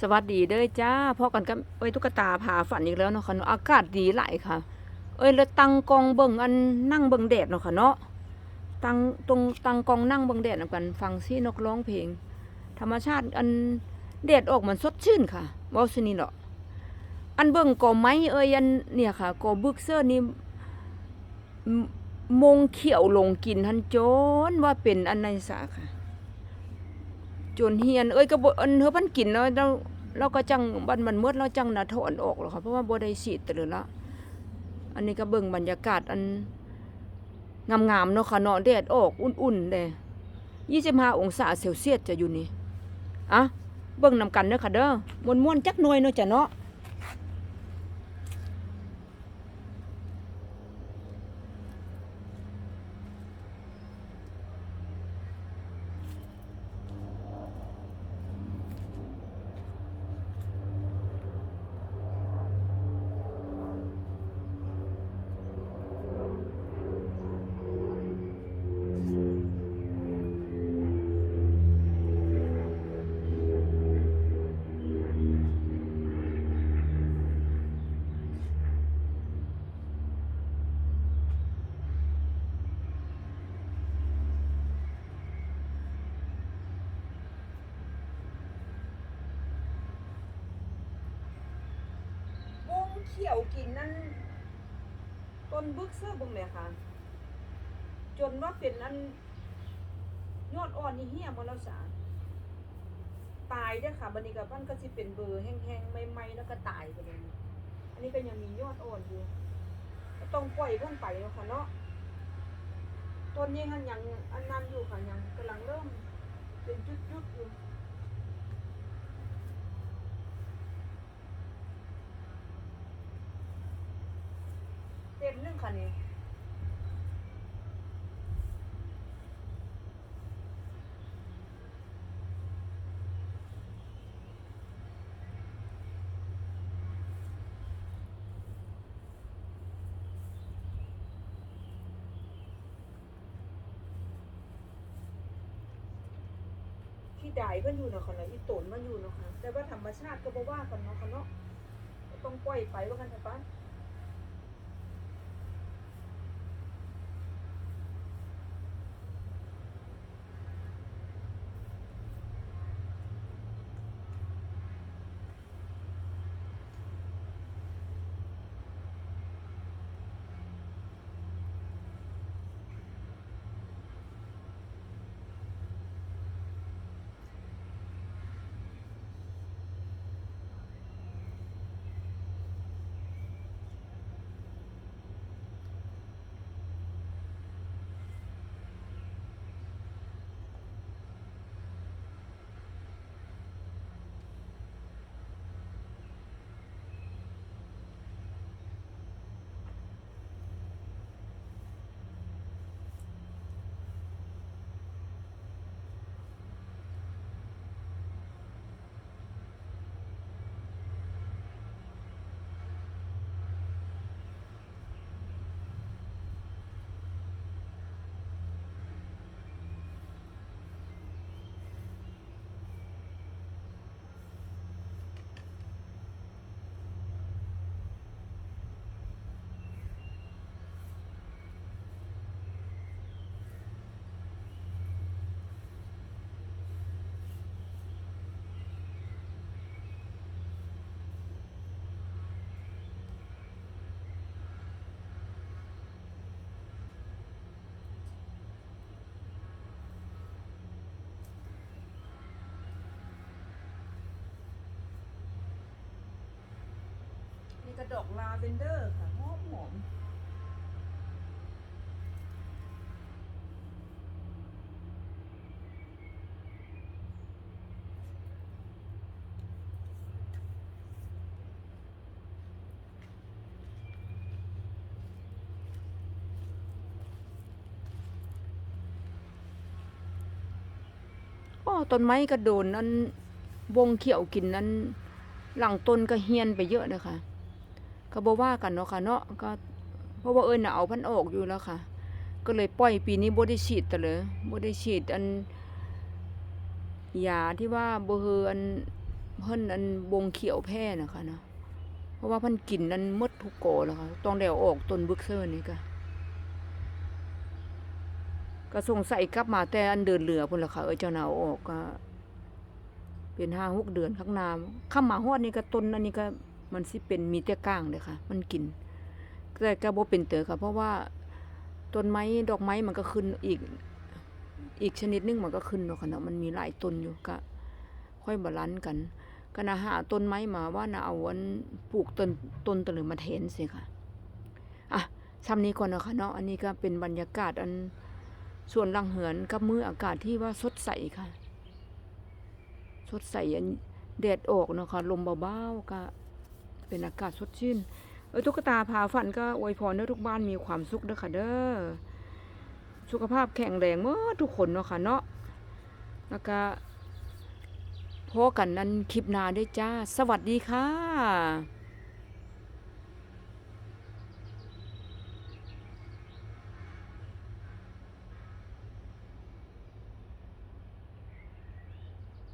สวัสดีเด้อจ้าพอกันกับเอ้ยตุ๊กตาพาฝันอีกแล้วเนาะค่ะเนาะอากาศดีหลายค่ะ เอ้ยแล้วตั้งกองเบิ่งอันนั่งเบิ่งแดดเนาะค่ะเนาะตั้งตรงตั้งกองนั่งเบิ่งแดดกันฟังซี่นกร้องเพลง ธรรมชาติอันแดดออกมันสดชื่นค่ะว้าซนี่เนาะอันเบิ่งกอไม้เอ้ยอันเนี่ยค่ะกอบึกเซอร์นี่มงเขียวลงกินทันโจนว่าเป็นอันในสาค่ะ จนเฮียนเอ้ยก็บ่อันเฮาพันกินเนาะเราเราก็จังบันมันมืดเราจังน่ะถอนออกหรอกค่ะเพราะว่าบ่ได้สีดต่เลยละอันนี้ก็เบิ่งบรรยากาศอันงามๆเนาะค่ะเนาะแดดออกอุ่นๆเด้25องศาเซลเซียสจะอยู่นี่อะเบิ่งนำกันเด้อค่ะเด้อม่วนๆจักหน่อยเนาะจ้ะเนาะ เขียวกินนั่นต้นบึกเสื้อบึงเลยค่ะ จนว่าเป็นอันยอดอ่อนนี่เหี้ยมาแล้วสาตายด้อค่ะบันนี้กับมันก็สิเป็นเบอร์แห้งๆไม่ไมๆแล้วก็ตายไปเลยอันนี้ก็ยังมียอดอ่อนอยู่ต้องปล่อยเพิ่นไปเนาะค่ะเนาะต้นนี้มันยังอันนั้นอยู่ค่ะยังกำลังเริ่มเป็นจุดๆอยู่ เต็มหนึ่งค่ะนี่ที่ใดเพิ่นอยู่เนาะค่ะนะอีตนมันอยู่เนาะค่ะแต่ว่าธรรมชาติก็บ่ว่ากันเนาะค่ะเนาะต้องปล่อยไปว่ากันเถอะป้า กระดอกลาเวนเดอร์ค่ะหอมหอมโอ้ต้นไม้กระโดนนั้นวงเขียวกินนั้น หลังต้นก็เฮียนไปเยอะเลยค่ะ ก็บ่ว่ากันเนาะค่ะเนาะก็เพราะว่าเอิ้นน่ะเอาพันออกอยู่แล้วค่ะ ก็เลยปล่อยปีนี้บ่ได้ฉีดแต่เลยบ่ได้ฉีดอันยาที่ว่าบ่เฮืออันเพิ่นอันบงเขียวแพร่นะคะเนาะเพราะว่าเพิ่นกินนั้นมดทุกโกแล้วค่ะต้องได้เออกต้นบึกเซอร์นี่ก็ก็สงสัยกลับมาแต่อันเดินเรือพุ่นล่ะค่ะเอ้ยเจ้าหนาอาออกก็ เป็นห้าหกเดือนข้างหน้าข้ามมาฮอดนี่ก็ต้นอันนี้ก็ มันสิเป็นมีแต่ก้างเลยค่ะ มันกินแต่ก็บ่เป็นเตอค่ะ เพราะว่าต้นไม้ดอกไม้มันก็ขึ้นอีก อีกชนิดนึงมันก็ขึ้นเนาะค่ะเนาะมันมีหลายต้นอยู่ก็ค่อยบาลานซ์กันก็น่าหาต้นไม้มาว่าน่าเอาอันปลูกต้นต้นตะลึงมาแทนสิค่ะอะซ้ำนี้ก่อนเนาะค่ะเนาะอันนี้ก็เป็นบรรยากาศอันส่วนลังเหือนกับมืออากาศที่ว่าสดใสค่ะ สดใสอันแดดออกเนาะค่ะลมเบาๆก็ เป็นอากาศสดชื่นเออตุ๊กตาพาฝันก็อวยพรให้ทุกบ้านมีความสุขเด้อค่ะเด้อสุขภาพแข็งแรงเมื่อทุกคนเนาะค่ะเนาะแล้วก็พอกันนั้นคลิปหน้าด้วยจ้า สวัสดีค่ะ